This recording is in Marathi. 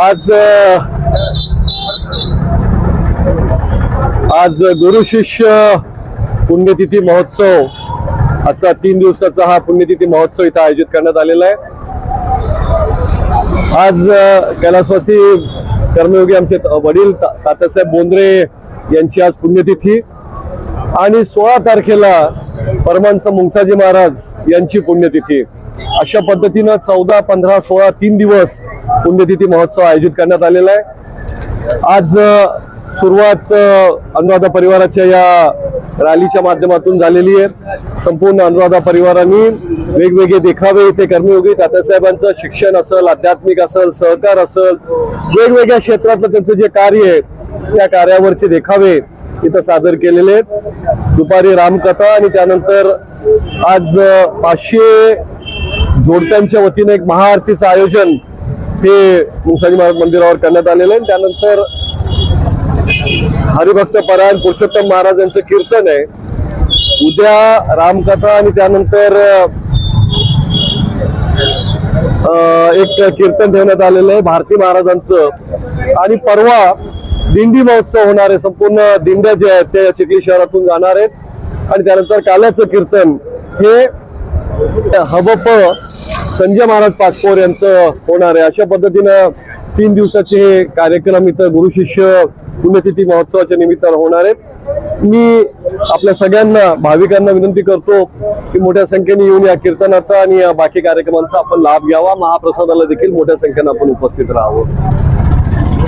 आज आज गुरु शिष्य पुण्यतिथी महोत्सव असा तीन दिवसाचा हा पुण्यतिथी महोत्सव इथं आयोजित करण्यात आलेला आहे. आज कैलासवासी कर्मयोगी आमचे वडील तात्यासाहेब बोंद्रे यांची आज पुण्यतिथी. आणि सोळा तारखेला परमांच मुंगसाजी महाराज यांची पुण्यतिथी. अशा पद्धतीनं चौदा पंधरा सोळा तीन दिवस पुण्यतिथी महोत्सव आयोजित करण्यात आलेला आहे. आज सुरुवात अनुराधा परिवाराच्या या रॅलीच्या माध्यमातून झालेली आहे. संपूर्ण अनुराधा परिवारांनी वेगवेगळे देखावे इथे कर्मयोगी तात्यासाहेबांचं शिक्षण असेल आध्यात्मिक असेल सहकार असेल वेगवेगळ्या क्षेत्रातलं त्यांचं जे कार्य आहे त्या कार्यावरचे देखावे इथं सादर केलेले आहेत. दुपारी रामकथा आणि त्यानंतर आज पाचशे जोडप्यांच्या वतीने एक महाआरतीचं आयोजन हे मुसाजी महाराज मंदिरावर करण्यात आलेलं आहे. त्यानंतर हरिभक्त परायण पुरुषोत्तम महाराजांचं कीर्तन आहे. उद्या रामकथा आणि त्यानंतर एक कीर्तन ठेवण्यात आलेलं आहे भारती महाराजांचं. आणि परवा दिंडी महोत्सव होणार आहे. संपूर्ण दिंड्या जे आहेत ते चिखली शहरातून जाणार आहेत. आणि त्यानंतर काल्याचं कीर्तन हे हबप संजय महाराज पाटपोर यांचं होणार आहे. अशा पद्धतीनं तीन दिवसाचे हे कार्यक्रम इथं गुरु शिष्य पुण्यतिथी महोत्सवाच्या निमित्तानं होणार आहेत. मी आपल्या सगळ्यांना भाविकांना विनंती करतो की मोठ्या संख्येने येऊन या कीर्तनाचा आणि या बाकी कार्यक्रमांचा आपण लाभ घ्यावा. महाप्रसादाला देखील मोठ्या संख्येनं आपण उपस्थित राहावं.